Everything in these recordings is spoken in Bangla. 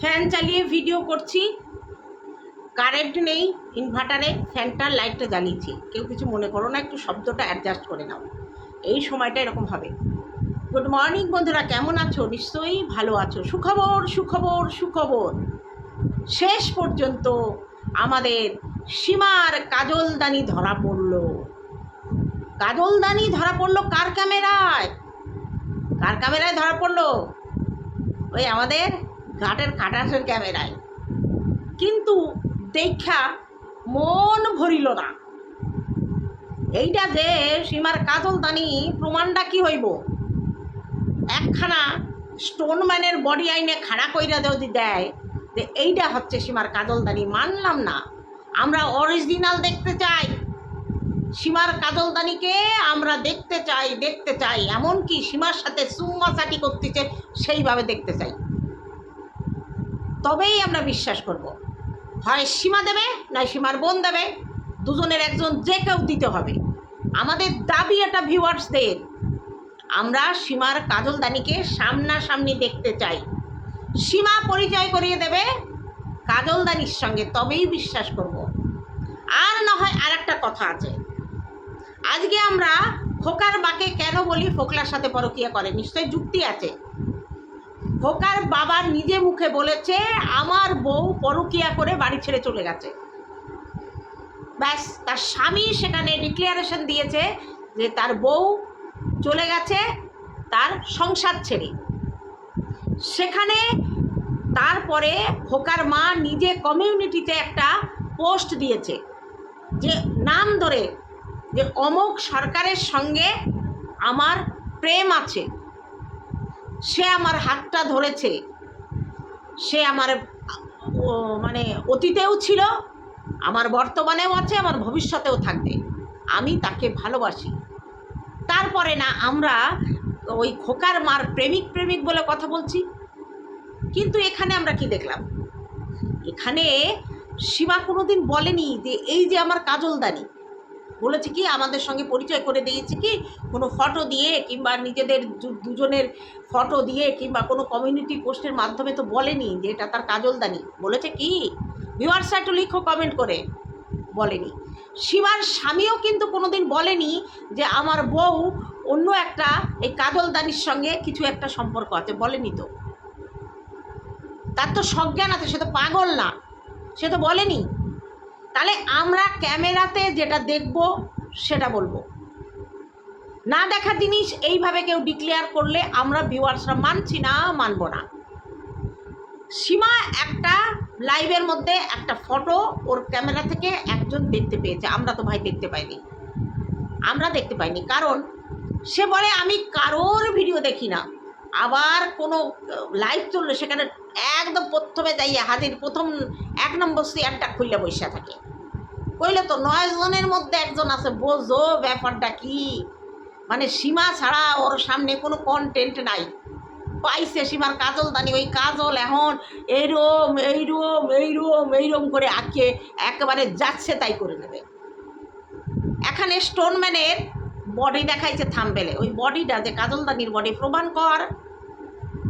ফ্যান চালিয়ে ভিডিও করছি। কারেন্ট নেই ইনভার্টারে ফ্যানটার লাইটটা জ্বালিয়েছি। কেউ কিছু মনে করো না, একটু শব্দটা অ্যাডজাস্ট করে নাও। এই সময়টা এরকম হবে। গুড মর্নিং বন্ধুরা, কেমন আছো? নিশ্চয়ই ভালো আছো। সুখবর সুখবর সুখবর। শেষ পর্যন্ত আমাদের সীমার কাজলদানি ধরা পড়ল। কাজলদানি ধরা পড়ল কার ক্যামেরায়? কার ক্যামেরায় ধরা পড়ল? ওই আমাদের ঘাটের খাটাসের ক্যামেরায়। কিন্তু দেখা মন ভরিল না। এইটা যে সীমার কাজল কাজলদানি প্রমাণটা কি হইব? একখানা স্টোনম্যানের বডি আইনে খাড়া কইরা যদি দেয় যে এইটা হচ্ছে সীমার কাজলদানি মানলাম না। আমরা অরিজিনাল দেখতে চাই। সীমার কাজলদানিকে আমরা দেখতে চাই দেখতে চাই। এমনকি সীমার সাথে সুম্মাসাটি করতেছে, সেইভাবে দেখতে চাই। তবেই আমরা বিশ্বাস করব। হয় সীমা দেবে, নয় সীমার বোন দেবে। দুজনের একজন যে কেউ দিতে হবে। আমাদের দাবি এটা ভিউয়ার্সদের। আমরা সীমার কাজল কাজলদানিকে সামনাসামনি দেখতে চাই। সীমা পরিচয় করিয়ে দেবে কাজলদানির সঙ্গে, তবেই বিশ্বাস করব। আর না হয় আর একটা কথা আছে। আজকে আমরা ফোকার বাকে কেন বলি ফোকলার সাথে পরকিয়া করে? নিশ্চয়ই যুক্তি আছে। ফোকার বাবা নিজে মুখে বলেছে, আমার বউ পরকিয়া করে বাড়ি ছেড়ে চলে গেছে। ব্যাস, তার স্বামী সেখানে ডিক্লারেশন দিয়েছে যে তার বউ চলে গেছে তার সংসার ছেড়ে। সেখানে তারপরে খোকার মা নিজে কমিউনিটিতে একটা পোস্ট দিয়েছে যে নাম ধরে যে অমুক সরকারের সঙ্গে আমার প্রেম আছে। সে আমার হাতটা ধরেছে। সে আমার মানে অতীতেও ছিল, আমার বর্তমানেও আছে, আমার ভবিষ্যতেও থাকবে। আমি তাকে ভালোবাসি। তারপরে না আমরা ওই খোকার মার প্রেমিক প্রেমিক বলে কথা বলছি। কিন্তু এখানে আমরা কি দেখলাম? এখানে সীমা কোনোদিন বলেনি যে এই যে আমার কাজলদানি বলেছে কি, আমাদের সঙ্গে পরিচয় করে দিয়েছে কি, কোনো ফটো দিয়ে কিংবা নিজেদের দুজনের ফটো দিয়ে কিংবা কোনো কমিউনিটি পোস্টের মাধ্যমে তো বলেনি যে এটা তার কাজলদানি। বলেছে কি ভিউয়ার্স একটু লিখো কমেন্ট করে। বলেনি। সীমার স্বামীও কিন্তু কোনোদিন বলেনি যে আমার বউ অন্য একটা এই কাজলদানির সঙ্গে কিছু একটা সম্পর্ক আছে, বলেনি তো। তার তো সজ্ঞান আছে, সে তো পাগল না। সে তো বলেনি। তাহলে আমরা ক্যামেরাতে যেটা দেখব, সেটা বলব। না দেখা জিনিস এইভাবে কেউ ডিক্লেয়ার করলে আমরা ভিউয়ার্সরা মানছি না, মানব না। সীমা একটা লাইভের মধ্যে একটা ফটো ওর ক্যামেরা থেকে একজন দেখতে পেয়েছে, আমরা তো ভাই দেখতে পাইনি। আমরা দেখতে পাইনি, কারণ সে বলে, আমি কারোর ভিডিও দেখি না। আবার কোনো লাইভ চললে সেখানে একদম প্রথমে যাইয়া হাজির প্রথম এক নম্বর চেয়ারটা খুললে বসে থাকে। কইলে তো নয় জনের মধ্যে একজন আছে, বোঝো ব্যাপারটা কি? মানে সীমা ছাড়া ওর সামনে কোনো কন্টেন্ট নাই। পাইছে সীমার কাজল দানি, ওই কাজল এখন এইরম এইরম এইরম এইরম করে আঁকে, একেবারে যাচ্ছে তাই করে নেবে। এখানে স্টোনম্যানের বডি দেখাইছে থামবেলে ওই বডিটা যে কাজলদানির বডি প্রমাণ কর।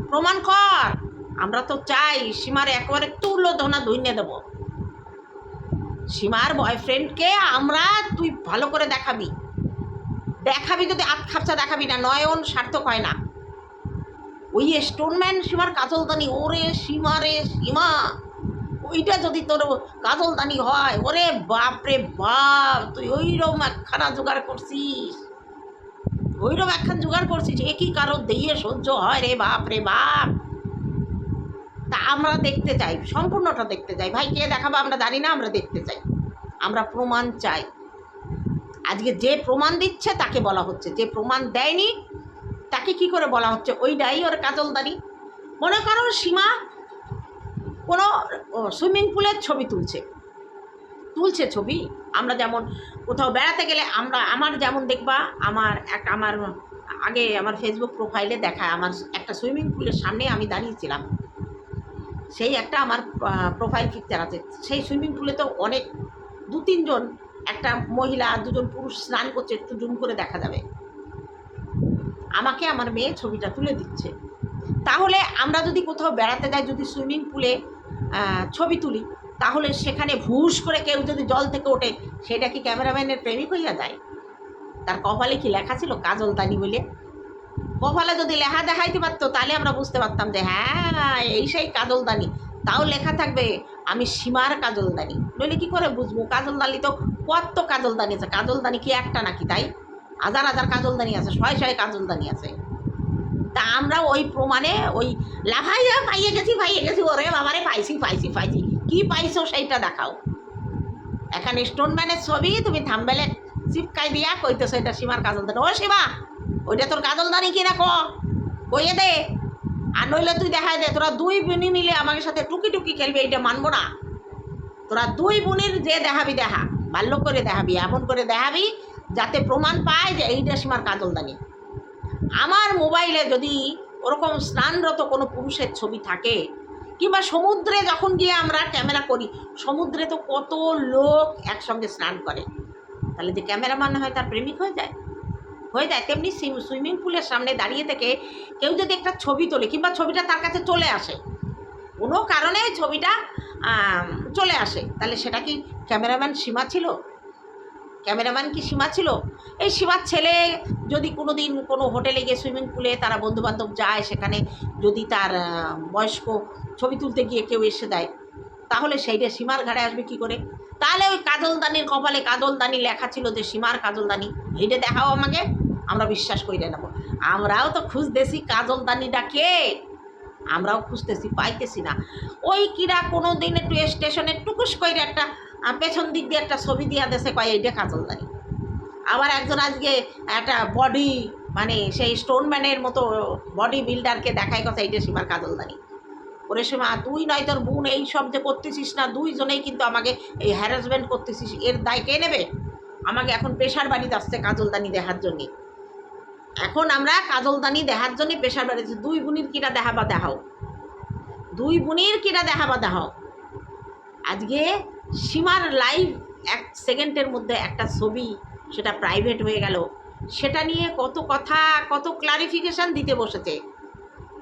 প্রমাণ কর। আমরা তো চাই সীমার একেবারে তুলো ধনা ধুইনে দেবো। সীমার বয়ফ্রেন্ডকে আমরা তুই ভালো করে দেখাবি। দেখাবি যদি আত খাপচা দেখাবি না, নয়ন সার্থক হয় না। ওই স্টোনম্যান সীমার কাজলদানি ওরে সীমা রে সীমা। ওইটা যদি তোর কাজলদানি হয়, ওরে বাপ রে বাপ, তুই ওইরকম একখানা জোগাড় করছিস। ওইরকম একখান জোগাড় করছিস এ কি কারও দিয়ে সহ্য হয় রে বাপ রে বাপ? তা আমরা দেখতে চাই, সম্পূর্ণটা দেখতে চাই। ভাই, কে দেখাবো আমরা জানি না, আমরা দেখতে চাই। আমরা প্রমাণ চাই। আজকে যে প্রমাণ দিচ্ছে, তাকে বলা হচ্ছে। যে প্রমাণ দেয়নি, তাকে কি করে বলা হচ্ছে? ওইটাই ওর কাজলদারি মনে করো সীমা কোনো সুইমিং পুলের ছবি তুলছে। তুলছে ছবি? আমরা যেমন কোথাও বেড়াতে গেলে আমরা, আমার যেমন দেখবা, আমার এক, আমার আগে আমার ফেসবুক প্রোফাইলে দেখায়, আমার একটা সুইমিং পুলের সামনে আমি দাঁড়িয়েছিলাম। সেই একটা আমার প্রোফাইল পিকচার আছে। সেই সুইমিং পুলে তো অনেক, দু তিনজন, একটা মহিলা দুজন পুরুষ স্নান করছে, একটু জুম করে দেখা যাবে। আমাকে আমার মেয়ে ছবিটা তুলে দিচ্ছে। তাহলে আমরা যদি কোথাও বেড়াতে যাই, যদি সুইমিং পুলে ছবি তুলি তাহলে সেখানে ভুস করে কেউ যদি জল থেকে ওঠে, সেটা কি ক্যামেরাম্যানের প্রেমিক হইয়া যায়? তার কপালে কি লেখা ছিল কাজল দানি বলে? কপালে যদি লেখা দেখাইতে পারতো, তাহলে আমরা বুঝতে পারতাম যে হ্যাঁ এই সেই কাজলদানি তাও লেখা থাকবে, আমি সীমার কাজলদানি নইলে কি করে বুঝব? কাজলদানি তো কত কাজলদানি আছে? কাজলদানি কি একটা নাকি তাই? হাজার হাজার কাজলদানি আছে, শয়ে শয়ে কাজলদানি আছে। তা আমরা ওই প্রমাণে ওই লাফাইয়া পাইয়ে গেছি পাইয়ে গেছি, ওরে বাবারে, পাইছি পাইছি পাইছি। কি পাইছো সেইটা দেখাও। এখানে স্টোনম্যানের ছবি, তুমি থামবেলে চিপকাই দিয়া কইতেছো এটা সীমার কাজলদানি ও সীমা, ওইটা তোর কাজলদানি ক? কইয়ে দে। আর নইলে তুই দেখাই দে, তোরা দুই বোনি মিলে আমাকে সাথে টুকি টুকি খেলবি, এইটা মানবো না। তোরা দুই বোনের যে দেখাবি, দেখা। বাল্য করে দেখাবি, এমন করে দেখাবি, যাতে প্রমাণ পায় যে এইটা সীমার কাজলদানি আমার মোবাইলে যদি ওরকম স্নানরত কোনো পুরুষের ছবি থাকে কিংবা সমুদ্রে যখন গিয়ে আমরা ক্যামেরা করি, সমুদ্রে তো কত লোক একসঙ্গে স্নান করে। তাহলে যে ক্যামেরাম্যান হয় তার প্রেমিক হয়ে যায়। হয়ে যায় তেমনি সুইমিং পুলের সামনে দাঁড়িয়ে থেকে কেউ যদি একটা ছবি তোলে, কিংবা ছবিটা তার কাছে চলে আসে। কোনো কারণে ছবিটা চলে আসে। তাহলে সেটা কি ক্যামেরাম্যান সীমা ছিল? ক্যামেরাম্যান কি সীমা ছিল? এই সীমার ছেলে যদি কোনো দিন কোনো হোটেলে গিয়ে সুইমিং পুলে তারা বন্ধুবান্ধব যায়, সেখানে যদি তার বয়স্ক ছবি তুলতে গিয়ে কেউ এসে দেয়, তাহলে সেইটা সীমার ঘাড়ে আসবে কি করে? তাহলে ওই কাজলদানির কপালে কাজলদানি লেখা ছিল যে সীমার কাজলদানি এইটা দেখাও আমাকে, আমরা বিশ্বাস করে নেব। আমরাও তো খুঁজতেছি কাজলদানিটা কে আমরাও খুঁজতেছি, পাইতেছি না। ওই কিরা কোনো দিন একটু স্টেশনে টুকুস করে একটা পেছন দিক দিয়ে একটা ছবি দিয়া দেশে কয় এইটা কাজলদানি আবার একজন আজকে একটা বডি মানে সেই স্টোনম্যানের মতো বডি বিল্ডারকে দেখায় কথা এইটা সীমার কাজলদানি ওরে সীমা তুই নয় তোর বোন, এই সব যে করতেছিস না, দুইজনেই কিন্তু আমাকে এই হ্যারাসমেন্ট করতেছিস, এর দায় কে নেবে? আমাকে এখন প্রেশার বাড়িতে আসছে কাজলদানি দেখার জন্যে। এখন আমরা কাজলদানি দেখার জন্য প্রেশার বাড়িতে দুই বোনের কিরা দেখাবা দেখাও। দুই বোনের কিরা দেখাবা দেখাও। আজকে সীমার লাইভ এক সেকেন্ডের মধ্যে একটা ছবি, সেটা প্রাইভেট হয়ে গেল। সেটা নিয়ে কত কথা, কত ক্লারিফিকেশান দিতে বসেছে।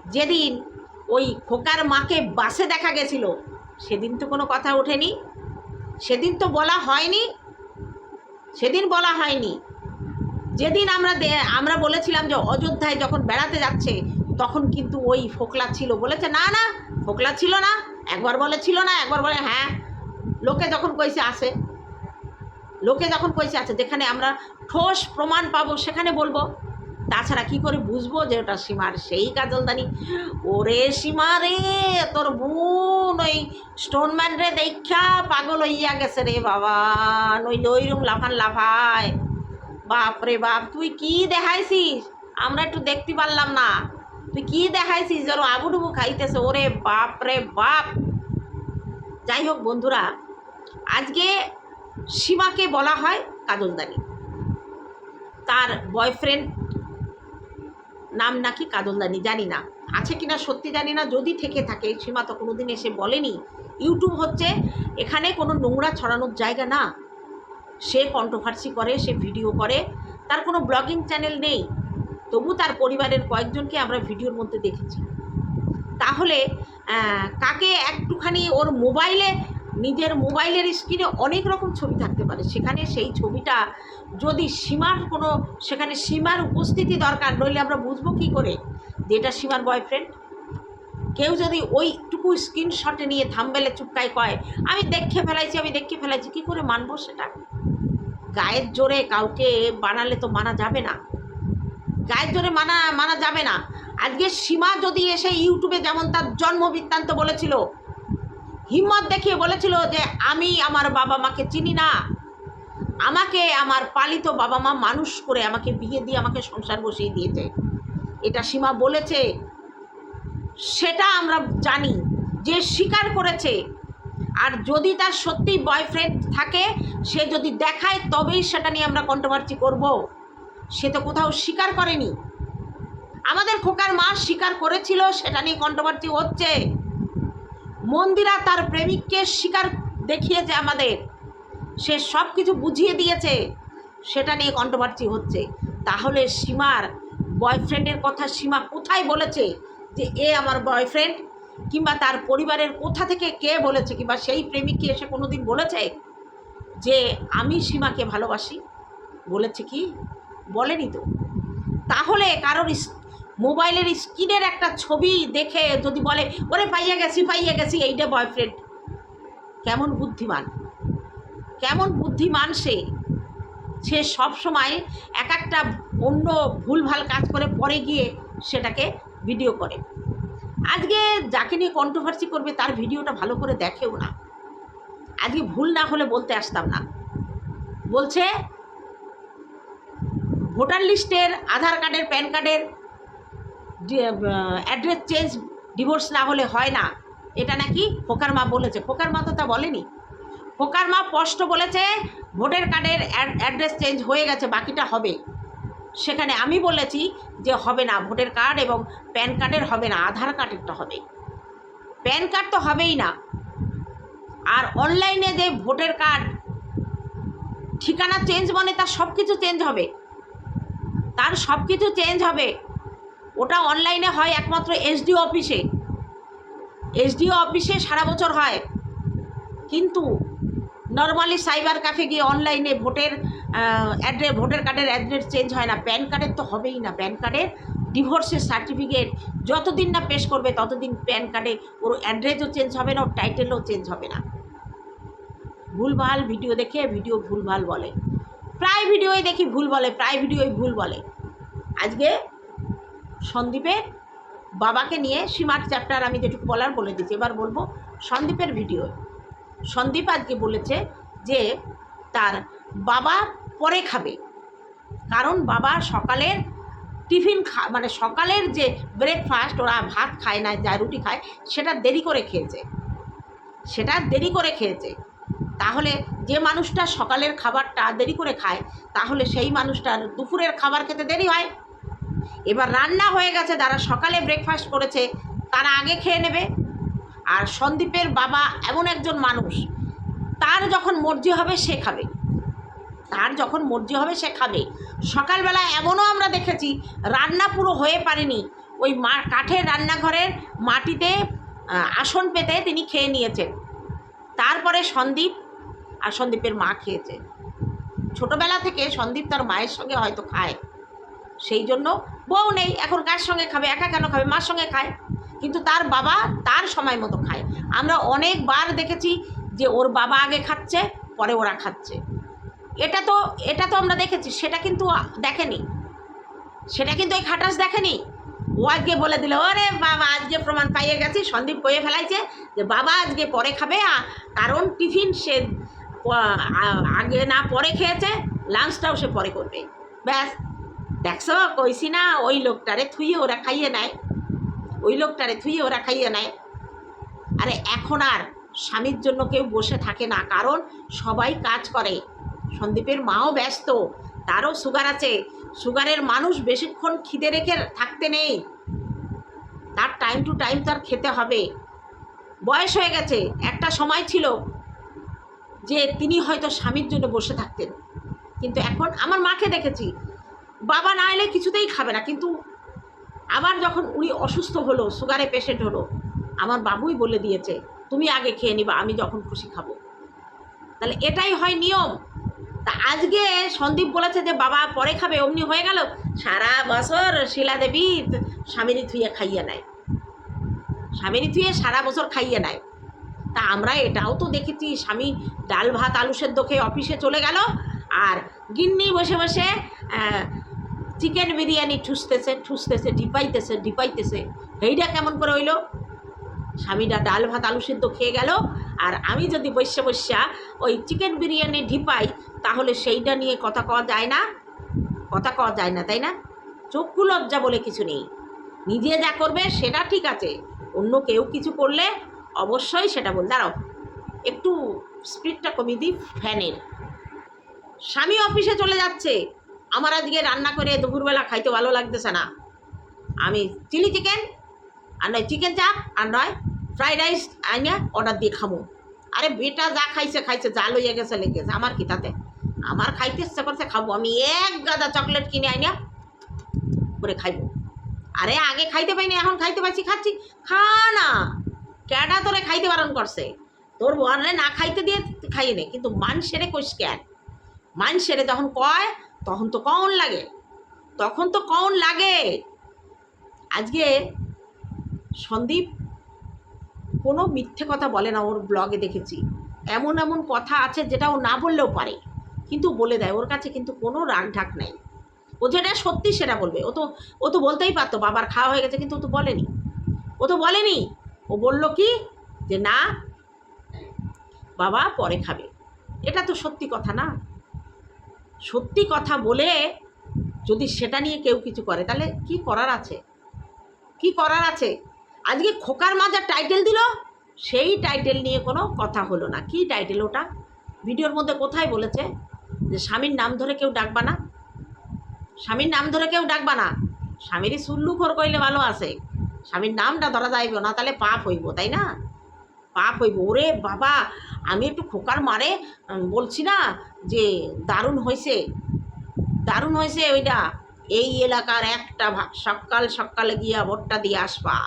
যেদিন ওই খোকার মাকে বাসে দেখা গেছিল। সেদিন তো কোনো কথা ওঠেনি। সেদিন তো বলা হয়নি। সেদিন বলা হয়নি। যেদিন আমরা আমরা বলেছিলাম যে অযোধ্যায় যখন বেড়াতে যাচ্ছে, তখন কিন্তু ওই ফোকলা ছিল। বলেছে, না না, ফোকলা ছিল না। একবার বলে ছিল না, একবার বলে হ্যাঁ লোকে যখন কইছে আসে। লোকে যখন কইছে আছে যেখানে আমরা ঠোস প্রমাণ পাবো, সেখানে বলব। তাছাড়া কি করে বুঝব যে ওটা সীমার সেই কাজলদানি? ওরে সীমা রে, তোর বোন ওই স্টোনম্যান রে দেখা পাগল হইয়া গেছে রে বাবা। নইলে ওইরকম লাফান লাফায়। বাপ রে বাপ, তুই কি দেখাইছিস? আমরা একটু দেখতে পারলাম না। তুই কি দেখাইছিস? যেন আবুডুবু খাইতেছে। ওরে বাপ রে বাপ। যাই হোক বন্ধুরা, আজকে সীমাকে বলা হয় কাজলদানি। তার বয়ফ্রেন্ড নাম নাকি কাজলদানি জানি না। আছে কিনা সত্যি জানি না, যদি থেকে থাকে, সীমা তো কোনোদিন এসে বলেনি। ইউটিউব হচ্ছে, এখানে কোনো নোংরা ছড়ানোর জায়গা না। সে কন্ট্রোভার্সি করে, সে ভিডিও করে, তার কোনো ব্লগিং চ্যানেল নেই। তবু তার পরিবারের কয়েকজনকে আমরা ভিডিওর মধ্যে দেখেছি। তাহলে কাকে একটুখানি ওর মোবাইলে নিজের মোবাইলের স্ক্রিনে অনেক রকম ছবি থাকতে পারে। সেখানে সেই ছবিটা যদি সীমার কোনো, সেখানে সীমার উপস্থিতি দরকার, নইলে আমরা বুঝব কী করে যে এটা সীমার বয়ফ্রেন্ড কেউ যদি ওইটুকু স্ক্রিনশটে নিয়ে থামবেলে চুপকাই কয়, আমি দেখে ফেলাইছি, আমি দেখে ফেলাইছি, কী করে মানবো সেটা? গায়ের জোরে কাউকে বানালে তো মানা যাবে না। গায়ের জোরে মানা মানা যাবে না। আজকে সীমা যদি এসে ইউটিউবে যেমন তার জন্ম বৃত্তান্ত বলেছিল হিম্মত দেখিয়ে বলেছিল যে আমি আমার বাবা মাকে চিনি না। আমাকে, আমার পালিত বাবা মা মানুষ করে আমাকে বিয়ে দিয়ে, আমাকে সংসার বসিয়ে দিয়েছে। এটা সীমা বলেছে। সেটা আমরা জানি যে স্বীকার করেছে। আর যদি তার সত্যি বয়ফ্রেন্ড থাকে, সে যদি দেখায়, তবেই সেটা নিয়ে আমরা কন্ট্রোভার্সি করব। সে তো কোথাও স্বীকার করেনি। আমাদের খোকার মা স্বীকার করেছিল, সেটা নিয়ে কন্ট্রোভার্সি হচ্ছে। মন্দিরা তার প্রেমিককে শিকার দেখিয়েছে আমাদের। সে সব কিছু বুঝিয়ে দিয়েছে। সেটা নিয়ে কন্ট্রোভার্সি হচ্ছে। তাহলে সীমার বয়ফ্রেন্ডের কথা সীমা কোথায় বলেছে? যে এ আমার বয়ফ্রেন্ড কিংবা তার পরিবারের কোথা থেকে কে বলেছে কিংবা সেই প্রেমিক কি এসে কোনো দিন বলেছে? যে আমি সীমাকে ভালোবাসি। বলেছে কি? বলেনি তো। তাহলে কারোর মোবাইলের স্ক্রিনের একটা ছবি দেখে যদি বলে, ওরে পাইয়া গেছি পাইয়া গেছি, এইটা বয়ফ্রেন্ড কেমন বুদ্ধিমান। কেমন বুদ্ধিমান সে। সে সব সময় এক একটা অন্য ভুলভাল কাজ করে পরে গিয়ে সেটাকে ভিডিও করে। আজকে যাকে নিয়ে কন্ট্রোভার্সি করবে, তার ভিডিওটা ভালো করে দেখেও না। আজকে ভুল না হলে বলতে আসতাম না। বলছে, ভোটার লিস্টের আধার কার্ডের, প্যান কার্ডের অ্যাড্রেস চেঞ্জ ডিভোর্স না হলে হয় না। এটা নাকি ফোকার মা বলেছে। ফোকার মা তো তা বলেনি। ফোকার মা স্পষ্ট বলেছে, ভোটার কার্ডের অ্যাড্রেস চেঞ্জ হয়ে গেছে, বাকিটা হবে। সেখানে আমি বলেছি যে হবে না, ভোটার কার্ড এবং প্যান কার্ডের হবে না, আধার কার্ডেরটা হবে। প্যান কার্ড তো হবেই না। আর অনলাইনে যে ভোটার কার্ড, ঠিকানা চেঞ্জ মানে তার সব কিছু চেঞ্জ হবে। তার সব কিছু চেঞ্জ হবে। ওটা অনলাইনে হয় একমাত্র এসডিও অফিসে এসডিও অফিসে সারা বছর হয়। কিন্তু নর্মালি সাইবার ক্যাফে গিয়ে অনলাইনে ভোটের অ্যাড্রেস ভোটার কার্ডের অ্যাড্রেস চেঞ্জ হয় না। প্যান কার্ডের তো হবেই না। প্যান কার্ডের ডিভোর্সের সার্টিফিকেট যতদিন না পেশ করবে, ততদিন প্যান কার্ডে ওর অ্যাড্রেসও চেঞ্জ হবে না, ওর টাইটেলও চেঞ্জ হবে না। ভুলভাল ভিডিও দেখে ভিডিও ভুলভাল বলে। প্রায় ভিডিওই দেখি ভুল বলে, প্রায় ভিডিওই ভুল বলে। আজকে সন্দীপের বাবাকে নিয়ে সীমার চ্যাপ্টার আমি যেটুকু বলার বলে দিচ্ছি এবার বলব সন্দীপের ভিডিও সন্দীপ আজকে বলেছে যে তার বাবা পরে খাবে। কারণ বাবা সকালের টিফিন খা মানে সকালের যে ব্রেকফাস্ট ওরা ভাত খায় না, যা রুটি খায়, সেটা দেরি করে খেয়েছে। সেটা দেরি করে খেয়েছে। তাহলে যে মানুষটা সকালের খাবারটা দেরি করে খায়, তাহলে সেই মানুষটার দুপুরের খাবার খেতে দেরি হয়। এবার রান্না হয়ে গেছে, যারা সকালে ব্রেকফাস্ট করেছে, তারা আগে খেয়ে নেবে। আর সন্দীপের বাবা এমন একজন মানুষ, তার যখন মর্জি হবে সে খাবে। তার যখন মর্জি হবে সে খাবে। সকালবেলা এমনও আমরা দেখেছি, রান্না পুরো হয়ে পারেনি। ওই মা, কাঠের রান্নাঘরের মাটিতে আসন পেতে তিনি খেয়ে নিয়েছেন। তারপরে সন্দীপ আর সন্দীপের মা খেয়েছে। ছোটবেলা থেকে সন্দীপ তার মায়ের সঙ্গে হয়তো খায়। সেই জন্য বউ নেই, এখন কার সঙ্গে খাবে, একা কেন খাবে, মার সঙ্গে খায়। কিন্তু তার বাবা তার সময় মতো খায়। আমরা অনেকবার দেখেছি যে ওর বাবা আগে খাচ্ছে, পরে ওরা খাচ্ছে। এটা তো এটা তো আমরা দেখেছি, সেটা কিন্তু দেখেনি। সেটা কিন্তু ওই খাটাস দেখেনি। ও আজকে বলে দিল, ওরে বাবা, আজকে প্রমাণ পাইয়ে গেছি, সন্দীপ কয়ে ফেলাইছে যে বাবা আজকে পরে খাবে কারণ টিফিন সে আগে না পরে খেয়েছে, লাঞ্চটাও সে পরে করবে। ব্যাস দেখছ? কইছি না, ওই লোকটারে থুইয়ে ওরা খাইয়ে নেয়। ওই লোকটারে থুইয়ে ওরা খাইয়ে নেয়। আরে এখন আর স্বামীর জন্য কেউ বসে থাকে না, কারণ সবাই কাজ করে। সন্দীপের মাও ব্যস্ত, তারও সুগার আছে। সুগারের মানুষ বেশিক্ষণ খিদে রেখে থাকতে নেই। তার টাইম টু টাইম তার খেতে হবে। বয়স হয়ে গেছে, একটা সময় ছিল যে তিনি হয়তো স্বামীর জন্য বসে থাকতেন। কিন্তু এখন আমার মাকে দেখেছি। বাবা না এলে কিছুতেই খাবে না। কিন্তু আবার যখন উনি অসুস্থ হলো, সুগারে পেশেন্ট হলো, আমার বাবুই বলে দিয়েছে, তুমি আগে খেয়ে নিবা, আমি যখন খুশি খাব। তাহলে এটাই হয় নিয়ম। তা আজকে সন্দীপ বলেছে যে, বাবা পরে খাবে, অমনি হয়ে গেল। সারা বছর শিলা দেবী স্বামীর থুয়ে খাইয়ে নেয়। স্বামীর থুয়ে সারা বছর খাইয়ে নেয়। তা আমরা এটাও তো দেখেছি, স্বামী ডাল ভাত, আলু সেদ্ধ খেয়ে অফিসে চলে গেল। আর গিন্নি বসে বসে চিকেন বিরিয়ানি ঠুসতেছে ঠুসতেছে, ডিপাইতেছে ডিপাইতেছে। এইটা কেমন করে হইল? স্বামীটা ডাল ভাত আলু সেদ্ধ খেয়ে গেল, আর আমি যদি বৈশ্যা বৈশ্যা ওই চিকেন বিরিয়ানি ঢিপাই, তাহলে সেইটা নিয়ে কথা কওয়া যায় না। কথা কওয়া যায় না, তাই না? চক্ষু লজ্জা বলে কিছু নেই। নিজে যা করবে সেটা ঠিক আছে, অন্য কেউ কিছু করলে অবশ্যই সেটা বল। দাঁড়াও, একটু স্পিডটা কমিয়ে দিই ফ্যানের স্বামী অফিসে চলে যাচ্ছে। আমার আজকে রান্না করে দুপুরবেলা খাইতে ভালো লাগতেছে না। আমি চিলি চিকেন আর নয় চিকেন চাপ আর নয় ফ্রাইড রাইস আইনা অর্ডার দিয়ে খামো আরে বেটা যা খাইছে খাইছে, যা লইয়া গেছে লেগেছে, আমার কি তাতে? আমার খাইতে ইচ্ছা করছে খাব, আমি এক গাদা চকলেট কিনে আইনা করে খাইবো। আরে আগে খাইতে পাইনি, এখন খাইতে পারছি খাচ্ছি। খা না ক্যাডা তোরে খাইতে বারণ করছে? তোর বরলে না খাইতে দিয়ে খাইয়ে নে, কিন্তু মানুষেরে কইস কেন? সেরে যখন কয় তখন তো কন লাগে। তখন তো কন লাগে। আজকে সন্দীপ কোনো মিথ্যে কথা বলে না ওর ব্লগে দেখেছি। এমন এমন কথা আছে যেটা ও না বললেও পারে, কিন্তু বলে দেয়। ওর কাছে কিন্তু কোনো রাগ ঢাক নেই। ও যেটা সত্যি সেটা বলবে। ও তো ও তো বলতেই পারতো বাবার খাওয়া হয়ে গেছে, কিন্তু ও তো বলেনি। ও তো বলেনি। ও বলল কি? যে না, বাবা পরে খাবে। এটা তো সত্যি কথা না। সত্যি কথা বলে যদি সেটা নিয়ে কেউ কিছু করে, তাহলে কি করার আছে? কি করার আছে? আজকে খোকার মাজা টাইটেল দিল, সেই টাইটেল নিয়ে কোনো কথা হলো না। কি টাইটেল ওটা? ভিডিওর মধ্যে কোথায় বলেছে যে স্বামীর নাম ধরে কেউ ডাকবা না? স্বামীর নাম ধরে কেউ ডাকবা না? স্বামীরই সুল্লু খোর কইলে ভালো আছে। স্বামীর নামটা ধরা যাইব না, তাহলে পাপ হইব, তাই না? পাপ হইব। ওরে বাবা, আমি একটু খোকার মারে বলছি না যে দারুণ হয়েছে দারুণ হয়েছে ওইটা। এই এলাকার একটা সকাল সকালে গিয়া ভোটটা দিয়ে আসবা।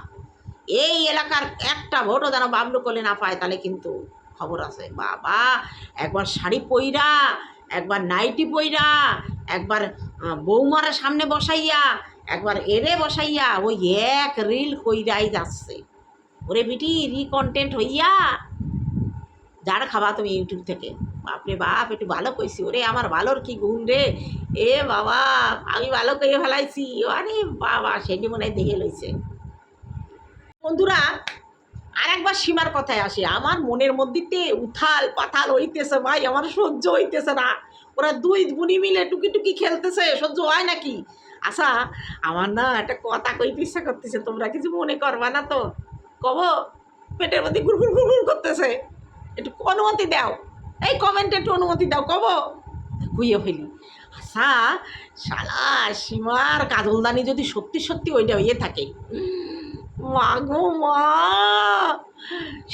এই এলাকার একটা ভোটও যেন বাবলু করলে না পায় তাহলে কিন্তু খবর আছে। বাবা একবার শাড়ি পইরা একবার নাইটি পইরা একবার আহ, বৌমারা সামনে বসাইয়া একবার এরে বসাইয়া ওই এক রিল কইরাই যাচ্ছে। ওরে বিটি রিকন্টেন্ট হইয়া যার খাবা তুমি ইউটিউব থেকে। বাপরে বাপ, একটু ভালো কইছি ওরে, আমার ভালোর কি গুণ রে? এ বাবা, আমি ভালো কইয়ে ফেলাইছি। আরে বাবা সেটি মনে হয় দেখে লইছে। বন্ধুরা আর একবার সীমার কথায় আসে। আমার মনের মধ্যে উথাল পাথাল হইতেছে ভাই, আমার সহ্য হইতেছে না। ওরা দুই বুনি মিলে টুকি টুকি খেলতেছে, সহ্য হয় নাকি? আচ্ছা আমার না একটা কথা কইতে ইচ্ছা করতেছে, তোমরা কিছু মনে করবা না তো? কব? পেটের মধ্যে ঘুর ঘুর ঘুর করতেছে। একটু অনুমতি দাও। এই কমেন্টে একটু অনুমতি দাও, কব। হুইয়ে ফেলি। আচ্ছা সালা সীমার কাজলদানি যদি সত্যি সত্যি ওইটা হইয়ে থাকে। মা গো মা।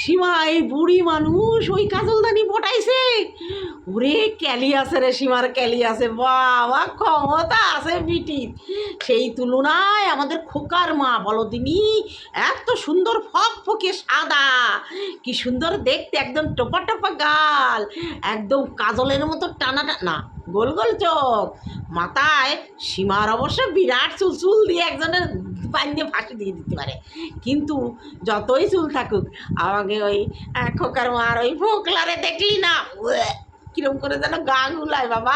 সীমা এই বুড়ি মানুষ ওই কাজলদানি পটাইছে। ওরে ক্যালি আছে রে সীমার ক্যালি আছে, বাবা, ক্ষমতা আছে বিটির সেই তুলনায় আমাদের খোকার মা বলো দিনি এত সুন্দর ফক ফকে সাদা। কি সুন্দর দেখতে, একদম টোপা টোপা গাল। একদম কাজলের মতো টানা টানা গোল গোল চোখ। মাথায় সীমার অবশ্য বিরাট চুল চুল দিয়ে একজনের পাইন দিয়ে ফাঁসি দিয়ে দিতে পারে। কিন্তু যতই চুল থাকুক আমাকে ওই খোকার মার ওই ফোকলারে দেখলি না? কিরম করে যেন গা গুলায় বাবা।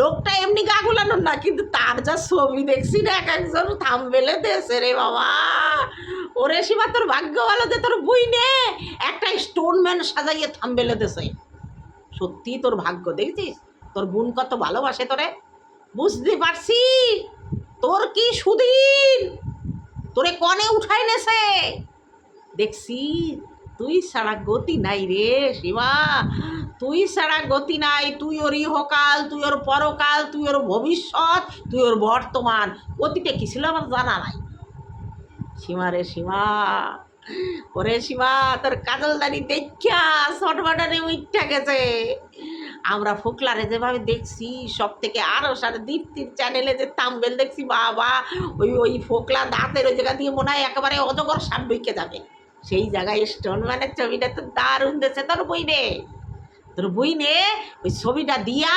লোকটা এমনি গা গুলানোর না, কিন্তু তার যা ছবি দেখছি না, এক একজন থামবেলে দেশে রে বাবা। ওরে শিবা, তোর ভাগ্য ভালো যে তোর বই নে। একটা স্টোন ম্যান সাজাইয়ে থামবেলে দেশে সত্যি তোর ভাগ্য, দেখছিস? তোর বোন কত ভালোবাসে তোরে। বুঝতে পারছি। তোর কি সুদিন? তোরে কনে উঠাই নেছে? দেখছি, তুই ছাড়া গতি নাই রে শিবা। তুই ছাড়া গতি নাই, তুই ওর ইহকাল, তুই ওর পরকাল, তুই ওর ভবিষ্যৎ, তুই ওর বর্তমান। অতীতে কি ছিল আমার জানা নাই। সীমা রে সীমা ওরে সীমা তোর কাজলদানি দেখা শর্ট বাটারে উইঠা গেছে। আমরা ফোকলারে যেভাবে দেখছি, সব থেকে আরও সারে দীপ্তির চ্যানেলে যে তাম্বেল দেখছি, বাবা, ওই ওই ফোকলা দাঁতের ওই জায়গা দিয়ে মনে হয় একেবারে অজগর সাপ ঢুকে যাবে। সেই জায়গায় স্টোন ম্যানের ছবিটা তো দারুণ দেছে তোর বই নে। তোর বই নে, ওই ছবিটা দিয়া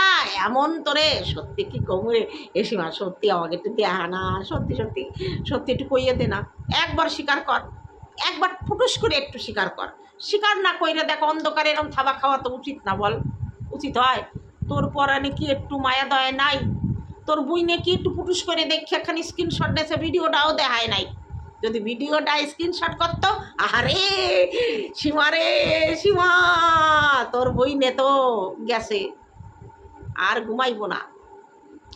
এমন তোরে, সত্যি কি কমরে এসে মা, সত্যি আমাকে একটু দেহা না, সত্যি সত্যি সত্যি একটু কইয়ে দে না। একবার স্বীকার কর, একবার ফুটুস করে একটু স্বীকার কর। স্বীকার না কইরে দেখ, অন্ধকারে এরম থাবা খাওয়া তো উচিত না বল। উচিত হয়। তোর পরানে কি একটু মায়া দয়া নাই। তোর বইনে কি একটু ফুটুস করে দেখে এখানে স্ক্রিনশট নেছে ভিডিওটাও দেখায় নাই। যদি ভিডিওটা স্ক্রিনশট করতো আরে সীমা রে, সীমা, তোর বই তো, গেছে। আর ঘুমাইবো না।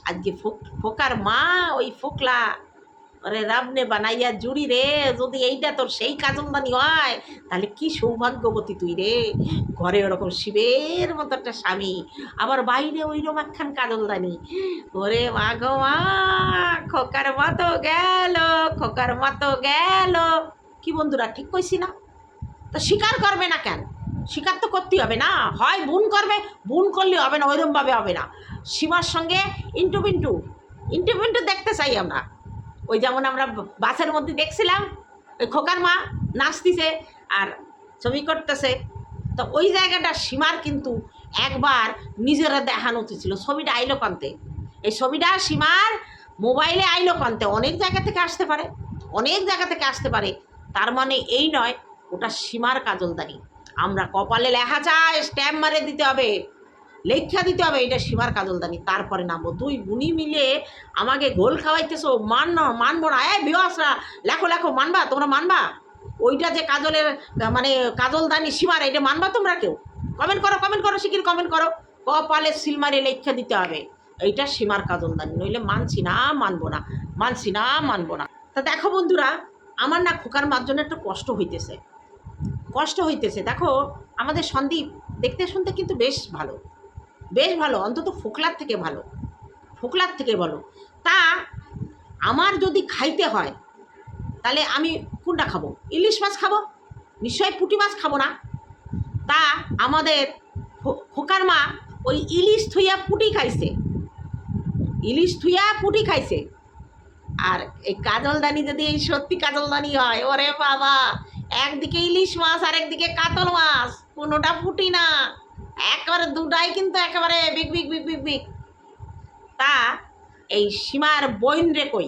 আজকে ফোক- ফোকার মা, ওই ফোকলা। ওরে রাবনে বানাইয়া জুড়ি রে, যদি এইটা তোর সেই কাজলদানি হয়, তাহলে কি সৌভাগ্যবতী তুই রে? ঘরে ওরকম শিবের মতো একটা স্বামী, আবার বাইরে ওইরকম একখান কাজলদানি। ওরে মা গো মা, খোকার মতো গেল, খোকার মতো গেল। কি বন্ধুরা, ঠিক কইছি না? তো স্বীকার করবে না কেন? স্বীকার তো করতেই হবে না। হয় বুন করবে, বুন করলে হবে না, ওইরমভাবে হবে না। সীমার সঙ্গে ইন্টু পিন্টু ইন্টু পিন্টু দেখতে চাই আমরা। ওই যেমন আমরা বাসের মধ্যে দেখছিলাম, ওই খোকার মা নাচতিছে আর ছবি করতেছে। তো ওই জায়গাটা সীমার কিন্তু একবার নিজেরা দেখানো উচিত ছিল, ছবিটা আইলো কান্তে। এই ছবিটা সীমার মোবাইলে আইলো কান্তে, অনেক জায়গা থেকে আসতে পারে, অনেক জায়গা থেকে আসতে পারে। তার মানে এই নয়, ওটা সীমার কাজলদানি। আমরা কপালে লেখা চাই, স্ট্যাম্প মারে দিতে হবে। লেখা দিতে হবে, এটা সীমার কাজলদানি তারপরে নামবো। তুই বুনি মিলে আমাকে গোল খাওয়াইতেছো। মান মানবো না এই বিবাসরা লেখো লেখো, মানবা? তোমরা মানবা? ওইটা যে কাজলের মানে কাজলদানি সীমার, এটা মানবা তোমরা কেউ? কমেন্ট করো কমেন্ট করো, শিখির কমেন্ট করো। কপালে সিলমারে লেখা দিতে হবে। এইটা সীমার কাজলদানি নইলে মানছি না, মানবো না। মানছি না, মানবো না। তা দেখো বন্ধুরা, আমার না খোকার মার জন্য একটু কষ্ট হইতেছে। কষ্ট হইতেছে। দেখো, আমাদের সন্দীপ দেখতে শুনতে কিন্তু বেশ ভালো। বেশ ভালো, অন্তত ফোকলার থেকে ভালো, ফোকলার থেকে ভালো। তা আমার যদি খাইতে হয়, তাহলে আমি কোনটা খাব? ইলিশ মাছ খাব? নিশ্চয়ই পুঁটি মাছ খাব না? তা আমাদের খোকার মা ওই ইলিশ থুইয়া পুটি খাইছে। ইলিশ থুইয়া পুটি খাইছে। আর এই কাজলদানি যদি সত্যি কাজলদানি হয়, ওরে বাবা, একদিকে ইলিশ মাছ আর একদিকে কাতল মাছ, কোনোটা ফুটি না। একেবারে দুটাই কিন্তু একেবারে big big big big big. তা এই সীমার বইন রে কই?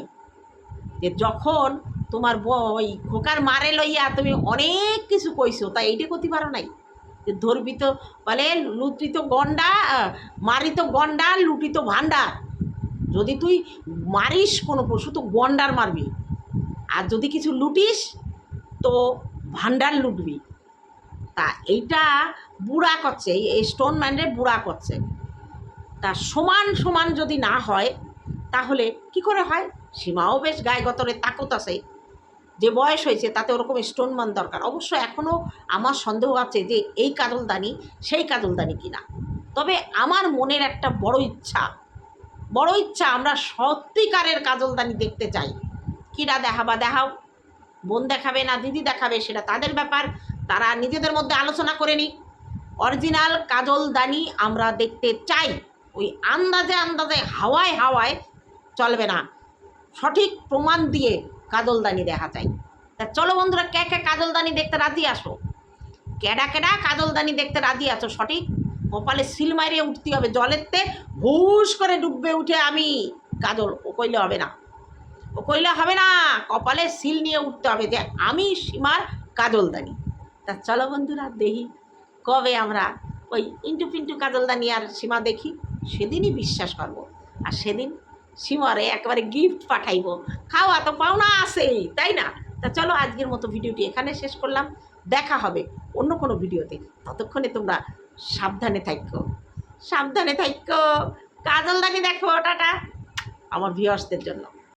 যে যখন তোমার ওই খোকার মারে লইয়া তুমি অনেক কিছু কইছো তা এইটা করতে পারো নাই? যে ধর্বিত বলে লুটিত গন্ডা আহ, মারিত গন্ডা লুটিত ভান্ডার যদি তুই মারিস কোনো পশু তো গন্ডার মারবি। আর যদি কিছু লুটিস তো ভান্ডার লুটবি। তা এইটা বুড়া করছে, এই স্টোন ম্যান্ডে বুড়া করছে। তা সমান সমান যদি না হয়, তাহলে কি করে হয়? সীমাও বেশ গায়ে গতরে তাকত আছে। যে বয়স হয়েছে, তাতে ওরকম স্টোন মান দরকার। অবশ্য এখনও আমার সন্দেহ আছে যে এই কাজলদানি সেই কাজলদানি কিনা। তবে আমার মনের একটা বড় ইচ্ছা বড় ইচ্ছা আমরা সত্যিকারের কাজলদানি দেখতে চাই। কিরা দেখাবা, দেখাও। বোন দেখাবে না, দিদি দেখাবে, সেটা তাদের ব্যাপার। তারা নিজেদের মধ্যে আলোচনা করে নিক। অরিজিনাল কাজলদানি আমরা দেখতে চাই। ওই আন্দাজে আন্দাজে, হাওয়ায় হাওয়ায় চলবে না। সঠিক প্রমাণ দিয়ে কাজলদানি দেখা চাই। তা চলো বন্ধুরা, কে কে কাজলদানি দেখতে রাজি আসো কেডা কেডা কাজলদানি দেখতে রাজি আছো? সঠিক কপালে সিল মারিয়ে উঠতে হবে জলেরতে হুশ করে ডুববে উঠে আমি। কাজল, ও কইলে হবে না। ও কইলে হবে না, কপালে সিল নিয়ে উঠতে হবে যে আমি সীমার কাজলদানি তা চলো বন্ধুরা, দেখি কবে আমরা ওই ইন্টু পিন্টু কাজলদানি আর সীমা দেখি? সেদিনই বিশ্বাস করব। আর সেদিন সীমারে একেবারে গিফট পাঠাইবো। খাওয়া তো পাওনা আছেই, তাই না? তা চলো আজকের মতো ভিডিওটি এখানে শেষ করলাম। দেখা হবে অন্য কোনো ভিডিওতে। ততক্ষণে তোমরা সাবধানে থাকো সাবধানে থাকো কাজলদানি দেখো, টাটা। আমার ভিউয়ার্সদের জন্য।